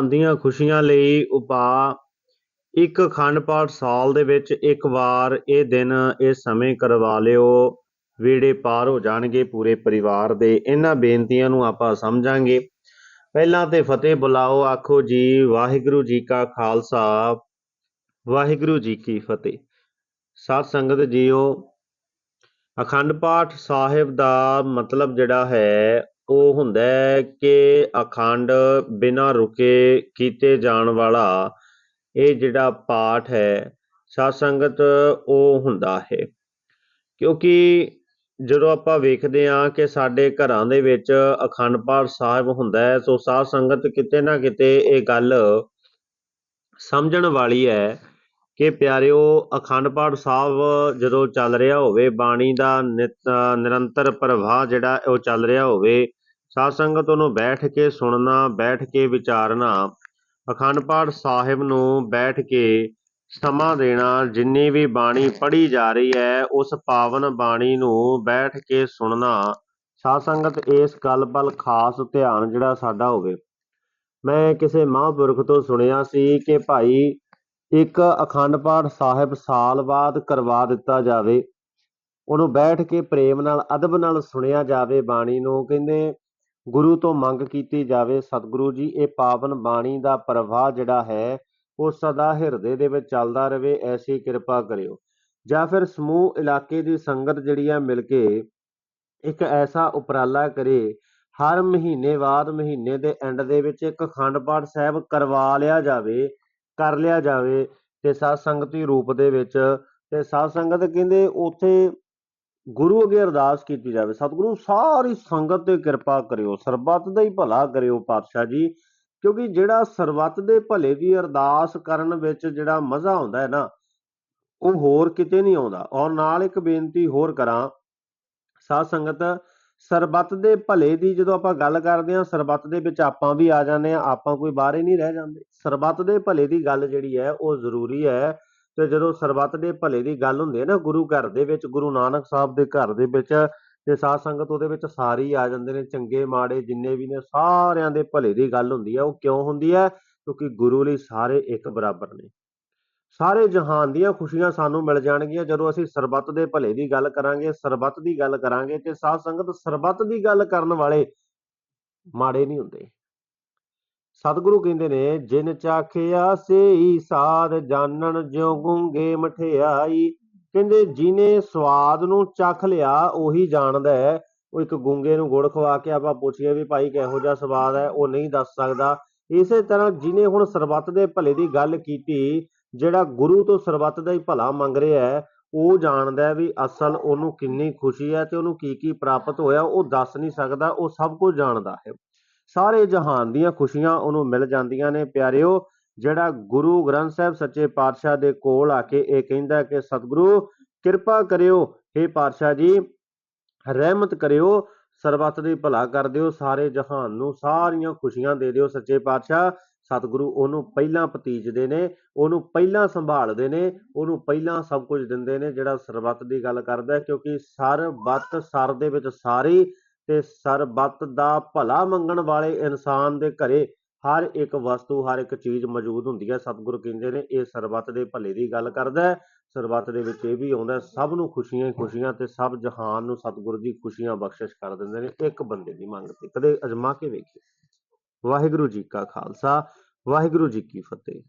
ਜਹਾਨ ਦੀਆਂ ਖੁਸ਼ੀਆਂ ਲਈ ਉਪਾਅ ਇੱਕ ਅਖੰਡ ਪਾਠ ਸਾਲ ਦੇ ਵਿੱਚ ਇੱਕ ਵਾਰ ਇਹ ਦਿਨ ਇਹ ਸਮੇਂ ਕਰਵਾ ਲਿਓ। ਵੇੜੇ ਪਾਰ ਹੋ ਜਾਣਗੇ ਪੂਰੇ ਪਰਿਵਾਰ ਦੇ। ਇਹਨਾਂ ਬੇਨਤੀਆਂ ਨੂੰ ਆਪਾਂ ਸਮਝਾਂਗੇ। ਪਹਿਲਾਂ ਤੇ ਫਤਿਹ ਬੁਲਾਓ, ਆਖੋ ਜੀ, ਵਾਹਿਗੁਰੂ ਜੀ ਕਾ ਖਾਲਸਾ, ਵਾਹਿਗੁਰੂ ਜੀ ਕੀ ਫਤਿਹ। ਸਾਧ ਸੰਗਤ ਜੀਓ, ਅਖੰਡ ਪਾਠ ਸਾਹਿਬ ਦਾ ਮਤਲਬ ਜਿਹੜਾ ਹੈ ਉਹ ਹੁੰਦਾ ਹੈ ਕਿ ਅਖੰਡ ਬਿਨਾਂ ਰੁਕੇ ਕੀਤੇ ਜਾਣ ਵਾਲਾ ਇਹ ਜਿਹੜਾ ਪਾਠ ਹੈ ਸਾਧ ਸੰਗਤ ਉਹ ਹੁੰਦਾ ਹੈ। ਕਿਉਂਕਿ ਜਦੋਂ ਆਪਾਂ ਵੇਖਦੇ ਹਾਂ ਕਿ ਸਾਡੇ ਘਰਾਂ ਦੇ ਵਿੱਚ ਅਖੰਡ ਪਾਠ ਸਾਹਿਬ ਹੁੰਦਾ ਹੈ, ਸੋ ਸਾਧ ਸੰਗਤ ਕਿਤੇ ਨਾ ਕਿਤੇ ਇਹ ਗੱਲ ਸਮਝਣ ਵਾਲੀ ਹੈ ਕਿ ਪਿਆਰਿਓ, ਅਖੰਡ ਪਾਠ ਸਾਹਿਬ ਜਦੋਂ ਚੱਲ ਰਿਹਾ ਹੋਵੇ, ਬਾਣੀ ਦਾ ਨਿਤ ਨਿਰੰਤਰ ਪ੍ਰਵਾਹ ਜਿਹੜਾ ਉਹ ਚੱਲ ਰਿਹਾ ਹੋਵੇ ਸਾਧ ਸੰਗਤ ਉਹਨੂੰ ਬੈਠ ਕੇ ਸੁਣਨਾ, ਬੈਠ ਕੇ ਵਿਚਾਰਨਾ, ਅਖੰਡ ਪਾਠ ਸਾਹਿਬ ਨੂੰ ਬੈਠ ਕੇ ਸਮਾਂ ਦੇਣਾ, ਜਿੰਨੀ ਵੀ ਬਾਣੀ ਪੜ੍ਹੀ ਜਾ ਰਹੀ ਹੈ, ਉਸ ਪਾਵਨ ਬਾਣੀ ਨੂੰ ਬੈਠ ਕੇ ਸੁਣਨਾ, ਸਾਧ ਸੰਗਤ ਇਸ ਗੱਲ ਵੱਲ ਖਾਸ ਧਿਆਨ ਜਿਹੜਾ ਸਾਡਾ ਹੋਵੇ। ਮੈਂ ਕਿਸੇ ਮਹਾਂਪੁਰਖ ਤੋਂ ਸੁਣਿਆ ਸੀ ਕਿ ਭਾਈ, ਇੱਕ ਅਖੰਡ ਪਾਠ ਸਾਹਿਬ ਸਾਲ ਬਾਅਦ ਕਰਵਾ ਦਿੱਤਾ ਜਾਵੇ। ਉਹਨੂੰ ਬੈਠ ਕੇ ਪ੍ਰੇਮ ਨਾਲ, ਅਦਬ ਨਾਲ ਸੁਣਿਆ ਜਾਵੇ ਬਾਣੀ ਨੂੰ, ਕਹਿੰਦੇ ਗੁਰੂ ਤੋਂ ਮੰਗ ਕੀਤੀ ਜਾਵੇ, ਸਤਿਗੁਰੂ ਜੀ, ਇਹ ਪਾਵਨ ਬਾਣੀ ਦਾ ਪ੍ਰਵਾਹ ਜਿਹੜਾ ਹੈ, ਉਹ ਸਦਾ ਹਿਰਦੇ ਦੇ ਵਿੱਚ ਚੱਲਦਾ ਰਹੇ, ਐਸੀ ਕਿਰਪਾ ਕਰਿਓ। ਜਾਂ ਫਿਰ ਸਮੂਹ ਇਲਾਕੇ ਦੀ ਸੰਗਤ ਜਿਹੜੀ ਆ ਮਿਲ ਕੇ ਇੱਕ ਐਸਾ ਉਪਰਾਲਾ ਕਰੇ, ਹਰ ਮਹੀਨੇ ਬਾਅਦ ਮਹੀਨੇ ਦੇ ਐਂਡ ਦੇ ਵਿੱਚ ਇੱਕ ਅਖੰਡ ਪਾਠ ਸਾਹਿਬ ਕਰਵਾ ਲਿਆ ਜਾਵੇ, ਕਰ ਲਿਆ ਜਾਵੇ ਤੇ ਸਾਧ ਸੰਗਤੀ ਰੂਪ ਦੇ ਵਿੱਚ ਤੇ ਸਾਧ ਸੰਗਤ ਕਹਿੰਦੇ ਉੱਥੇ ਗੁਰੂ ਅੱਗੇ ਅਰਦਾਸ ਕੀਤੀ ਜਾਵੇ, ਸਤਿਗੁਰੂ ਸਾਰੀ ਸੰਗਤ ਤੇ ਕਿਰਪਾ ਕਰਿਓ, ਸਰਬੱਤ ਦਾ ਹੀ ਭਲਾ ਕਰਿਓ ਪਾਤਸ਼ਾਹ ਜੀ, ਕਿਉਂਕਿ ਜਿਹੜਾ ਸਰਬੱਤ ਦੇ ਭਲੇ ਦੀ ਅਰਦਾਸ ਕਰਨ ਵਿੱਚ ਜਿਹੜਾ ਮਜ਼ਾ ਆਉਂਦਾ ਹੈ ਨਾ, ਉਹ ਹੋਰ ਕਿਤੇ ਨਹੀਂ ਆਉਂਦਾ। ਔਰ ਨਾਲ ਇੱਕ ਬੇਨਤੀ ਹੋਰ ਕਰਾਂ, ਸਾਧ ਸੰਗਤ, ਸਰਬੱਤ ਦੇ ਭਲੇ ਦੀ ਜਦੋਂ ਆਪਾਂ ਗੱਲ ਕਰਦੇ ਹਾਂ, ਸਰਬੱਤ ਦੇ ਵਿੱਚ ਆਪਾਂ ਵੀ ਆ ਜਾਂਦੇ ਆ ਆਪਾਂ ਕੋਈ ਬਾਹਰ ਹੀ ਨਹੀਂ ਰਹਿ ਜਾਂਦੇ। ਸਰਬੱਤ ਦੇ ਭਲੇ ਦੀ ਗੱਲ ਜਿਹੜੀ ਹੈ, ਉਹ ਜ਼ਰੂਰੀ ਹੈ ਤੇ ਜਦੋਂ ਸਰਬੱਤ ਦੇ ਭਲੇ ਦੀ ਗੱਲ ਹੁੰਦੀ ਹੈ ਨਾ, ਗੁਰੂ ਘਰ ਦੇ ਵਿੱਚ, ਗੁਰੂ ਨਾਨਕ ਸਾਹਿਬ ਦੇ ਘਰ ਦੇ ਵਿੱਚ, ਤੇ ਸਾਧ ਸੰਗਤ ਉਹਦੇ ਵਿੱਚ ਸਾਰੇ ਹੀ ਆ ਜਾਂਦੇ ਨੇ, ਚੰਗੇ, ਮਾੜੇ ਜਿੰਨੇ ਵੀ ਨੇ, ਸਾਰਿਆਂ ਦੇ ਭਲੇ ਦੀ ਗੱਲ ਹੁੰਦੀ ਹੈ। ਉਹ ਕਿਉਂ ਹੁੰਦੀ ਹੈ? ਕਿਉਂਕਿ ਗੁਰੂ ਲਈ ਸਾਰੇ ਇੱਕ ਬਰਾਬਰ ਨੇ। ਸਾਰੇ ਜਹਾਨ ਦੀਆਂ ਖੁਸ਼ੀਆਂ ਸਾਨੂੰ ਮਿਲ ਜਾਣਗੀਆਂ ਜਦੋਂ ਅਸੀਂ ਸਰਬੱਤ ਦੇ ਭਲੇ ਦੀ ਗੱਲ ਕਰਾਂਗੇ, ਸਰਬੱਤ ਦੀ ਗੱਲ ਕਰਾਂਗੇ ਤੇ ਸਾਧ ਸੰਗਤ ਸਰਬੱਤ ਦੀ ਗੱਲ ਕਰਨ ਵਾਲੇ ਮਾੜੇ ਨਹੀਂ ਹੁੰਦੇ। ਸਤਿਗੁਰੂ ਕਹਿੰਦੇ ਨੇ, ਜਿਨ ਚਾਖਿਆ ਸੇਈ ਸਾਧ ਜਾਣਨ ਜਿਉ ਗੁੰਗੇ ਮਠਿਆਈ। ਕਹਿੰਦੇ ਜਿਨੇ ਸਵਾਦ ਨੂੰ ਚੱਖ ਲਿਆ, ਉਹੀ ਜਾਣਦਾ ਹੈ। ਉਹ ਇੱਕ ਗੁੰਗੇ ਨੂੰ ਗੁੜ ਖਵਾ ਕੇ ਆਪਾਂ ਪੁੱਛੀਏ ਵੀ ਭਾਈ ਕਿਹੋ ਜਿਹਾ ਸਵਾਦ ਹੈ, ਉਹ ਨਹੀਂ ਦੱਸ ਸਕਦਾ। ਇਸੇ ਤਰ੍ਹਾਂ ਜਿਨੇ ਹੁਣ ਸਰਬੱਤ ਦੇ ਭਲੇ ਦੀ ਗੱਲ ਕੀਤੀ, ਜਿਹੜਾ ਗੁਰੂ ਤੋਂ ਸਰਬੱਤ ਦਾ ਹੀ ਭਲਾ ਮੰਗ ਰਿਹਾ ਹੈ, ਉਹ ਜਾਣਦਾ ਹੈ ਵੀ ਅਸਲ ਉਹਨੂੰ ਕਿੰਨੀ ਖੁਸ਼ੀ ਹੈ ਤੇ ਉਹਨੂੰ ਕੀ ਕੀ ਪ੍ਰਾਪਤ ਹੋਇਆ, ਉਹ ਦੱਸ ਨਹੀਂ ਸਕਦਾ, ਉਹ ਸਭ ਕੁਝ ਜਾਣਦਾ ਹੈ। ਸਾਰੇ ਜਹਾਨ ਦੀਆਂ ਖੁਸ਼ੀਆਂ ਉਹਨੂੰ ਮਿਲ ਜਾਂਦੀਆਂ ਨੇ। ਪਿਆਰਿਓ, ਜਿਹੜਾ ਗੁਰੂ ਗ੍ਰੰਥ ਸਾਹਿਬ ਸੱਚੇ ਪਾਤਸ਼ਾਹ ਦੇ ਕੋਲ ਆ ਕੇ ਇਹ ਕਹਿੰਦਾ ਕਿ, ਸਤਿਗੁਰੂ, ਕਿਰਪਾ ਕਰਿਓ हे ਪਾਤਸ਼ਾਹ ਜੀ, ਰਹਿਮਤ ਕਰਿਓ, ਸਰਬੱਤ ਦੀ ਭਲਾ ਕਰ ਦਿਓ, ਸਾਰੇ ਜਹਾਨ ਨੂੰ, ਸਾਰੀਆਂ ਖੁਸ਼ੀਆਂ ਦੇ ਦਿਓ ਸੱਚੇ ਪਾਤਸ਼ਾਹ। ਸਤਿਗੁਰੂ ਉਹਨੂੰ ਪਹਿਲਾਂ ਭਤੀਜਦੇ ਨੇ, ਉਹਨੂੰ ਪਹਿਲਾਂ ਸੰਭਾਲਦੇ ਨੇ, ਉਹਨੂੰ ਪਹਿਲਾਂ ਸਭ ਕੁਝ ਦਿੰਦੇ ਨੇ, ਜਿਹੜਾ ਸਰਬੱਤ ਦੀ ਗੱਲ ਕਰਦਾ ਕਿਉਂਕਿ ਸਰਬੱਤ, ਸਰ ਦੇ ਵਿੱਚ ਸਾਰੀ ਤੇ ਸਰਬੱਤ ਦਾ ਭਲਾ ਮੰਗਣ ਵਾਲੇ ਇਨਸਾਨ ਦੇ ਘਰੇ ਹਰ ਇੱਕ ਵਸਤੂ, ਹਰ ਇੱਕ ਚੀਜ਼ ਮੌਜੂਦ ਹੁੰਦੀ ਹੈ। ਸਤਿਗੁਰੂ ਕਹਿੰਦੇ ਨੇ, ਇਹ ਸਰਬੱਤ ਦੇ ਭਲੇ ਦੀ ਗੱਲ ਕਰਦਾ ਹੈ। ਸਰਬੱਤ ਦੇ ਵਿੱਚ ਇਹ ਵੀ ਆਉਂਦਾ ਸਭ ਨੂੰ ਖੁਸ਼ੀਆਂ ਹੀ ਖੁਸ਼ੀਆਂ ਤੇ ਸਭ ਜਹਾਨ ਨੂੰ ਸਤਿਗੁਰੂ ਦੀ ਖੁਸ਼ੀਆਂ ਬਖਸ਼ਿਸ਼ ਕਰ ਦਿੰਦੇ ਨੇ, ਇੱਕ ਬੰਦੇ ਦੀ ਮੰਗ ਤੇ। ਕਦੇ ਅਜਮਾ ਕੇ ਵੇਖਿਓ ਵਾਹਿਗੁਰੂ ਜੀ ਕਾ ਖਾਲਸਾ, ਵਾਹਿਗੁਰੂ ਜੀ ਕੀ ਫਤਿਹ।